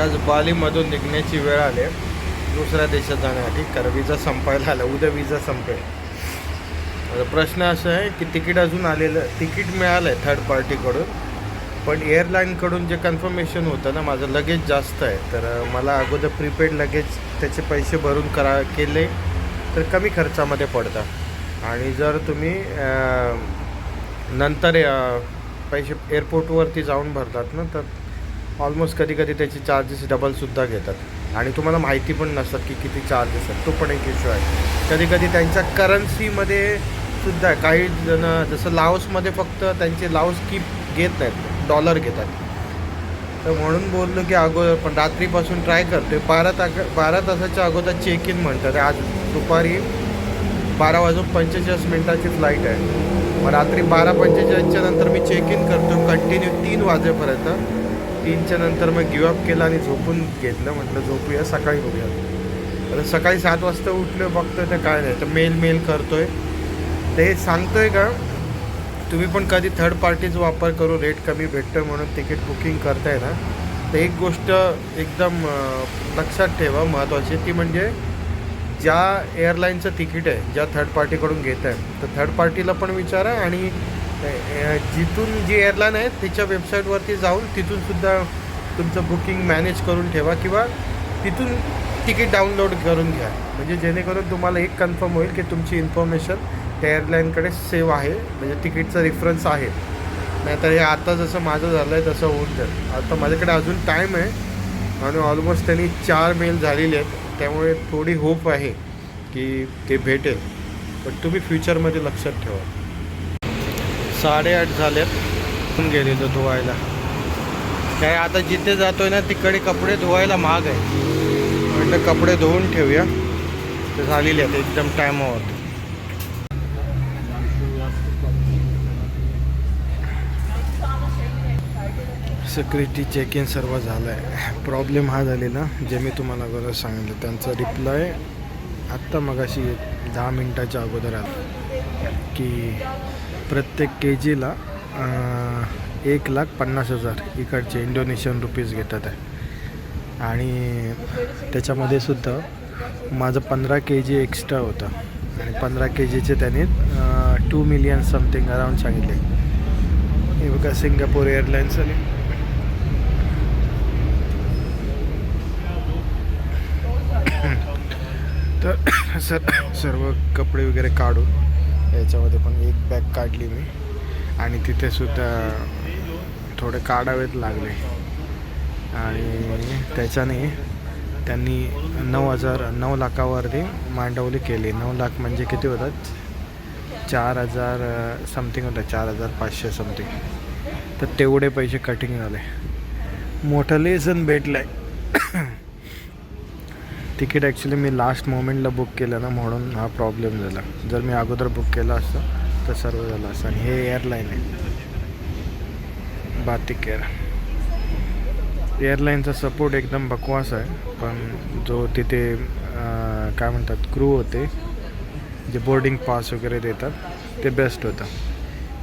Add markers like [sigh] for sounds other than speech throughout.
आज बालीमधून निघण्याची वेळ आली आहे. दुसऱ्या देशात जाण्यासाठी. कारण विजा संपायला आला. उद्या विजा संपेल. आता प्रश्न असा आहे की तिकीट अजून आलेलं तिकीट मिळालं आहे थर्ड पार्टीकडून पण एअरलाईनकडून जे कन्फर्मेशन होतं ना माझं लगेज जास्त आहे. तर मला अगोदर प्रीपेड लगेज त्याचे पैसे भरून करा केले तर कमी खर्चामध्ये पडतात आणि जर तुम्ही नंतर पैसे एअरपोर्टवरती जाऊन भरतात ना तर ऑलमोस्ट कधी कधी त्याचे चार्जेस डबलसुद्धा घेतात. आणि तुम्हाला माहिती पण नसतात की किती चार्जेस आहेत. तो पण एक इश्यू आहे. कधी कधी त्यांच्या करन्सीमध्ये सुद्धा काही जण जसं लाओसमध्ये फक्त त्यांचे लाओस कीप घेत नाहीत. डॉलर घेतात तर म्हणून बोललो की अगोदर पण रात्रीपासून ट्राय करते बारा ताक बारा तासाच्या अगोदर चेक इन म्हणतात आज दुपारी बारा वाजून पंचेचाळीस मिनिटाची फ्लाईट आहे. मग रात्री बारा पंचेचाळीसच्या नंतर मी चेक इन करतो कंटिन्यू तीन वाजेपर्यंत. तीनच्या नंतर मग गिवअप केलं आणि झोपून घेतलं. म्हटलं झोपूया सकाळी बघूया. तर सकाळी सात वाजता उठलो बघतोय तर काय नाही तर मेल मेल करतोय. ते सांगतोय का तुम्ही पण कधी थर्ड पार्टीचा वापर करू रेट कमी भेटतं म्हणून तिकीट बुकिंग करताय ना? तर एक गोष्ट एकदम लक्षात ठेवा महत्त्वाची ती म्हणजे ज्या एअरलाईनचं तिकीट आहे ज्या थर्ड पार्टीकडून घेत आहे तर थर्ड पार्टीला पण विचारा आणि जिथून जी एअरलाईन आहे तिच्या वेबसाईटवरती जाऊन तिथून सुद्धा तुमचं बुकिंग मॅनेज करून ठेवा किंवा तिथून तिकीट डाउनलोड करून घ्या. म्हणजे जेणेकरून तुम्हाला एक कन्फर्म होईल की तुमची इन्फॉर्मेशन त्या एअरलाईनकडे सेव्ह आहे म्हणजे तिकीटचा रेफरन्स आहे. नाहीतर हे आता जसं माझं झालं आहे तसं होऊन जाईल. आता माझ्याकडे अजून टाईम आहे आणि ऑलमोस्ट त्यांनी चार मेल झालेले आहेत. त्यामुळे थोडी होप आहे की ते भेटेल. पण तुम्ही फ्युचरमध्ये लक्षात ठेवा. साडेआठ झालेत. गेलेलो धुवायला. काय आता जिथे जातोय ना तिकडे कपडे धुवायला महाग आहे. म्हटलं कपडे धुवून ठेवूया. ते झालेले आहेत एकदम टायमावर सिक्युरिटी चेक इन सर्व झालं आहे प्रॉब्लेम हा झालेला जे मी तुम्हाला अगोदर सांगितलं त्यांचा रिप्लाय आत्ता मगाशी दहा मिनटाच्या अगोदर आला. की प्रत्येक के जीला एक लाख पन्नास हजार इकडचे इंडोनेशियन रुपीज घेतात आहे. आणि त्याच्यामध्ये सुद्धा माझं पंधरा के जी एक्स्ट्रा होतं. आणि पंधरा के जीचे त्यांनी टू मिलियन समथिंग अराउंड सांगितले. हे बघा सिंगापूर एअरलाईन्स आणि [coughs] तर [coughs] सर सर्व कपडे वगैरे काढून याच्यामध्ये पण एक बॅग काढली मी. आणि तिथेसुद्धा थोडे काढावेच लागले. आणि त्याच्याने त्यांनी नऊ हजार नऊ लाखावरती मांडवली केली. नऊ लाख म्हणजे किती होतात? चार हजार समथिंग होतं. चार हजार पाचशे समथिंग तर तेवढे पैसे कटिंग झाले. मोठं लेसन भेटलं आहे तिकीट ॲक्च्युली मी लास्ट मोमेंटला बुक केलं ना म्हणून हा प्रॉब्लेम झाला. जर मी अगोदर बुक केलं असतं तर सर्व झालं असतं. आणि हे एअरलाईन आहे. बातिक एअर एअरलाईनचा सपोर्ट एकदम बकवास आहे. पण जो तिथे काय म्हणतात क्रू होते जे बोर्डिंग पास वगैरे देतात ते बेस्ट होतं.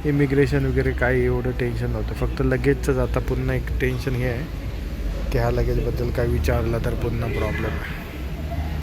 इमिग्रेशन वगैरे काही एवढं टेन्शन नव्हतं. फक्त लगेजचंच आता पुन्हा एक टेन्शन हे आहे की ह्या लगेजबद्दल काय विचारलं तर पुन्हा प्रॉब्लेम आहे.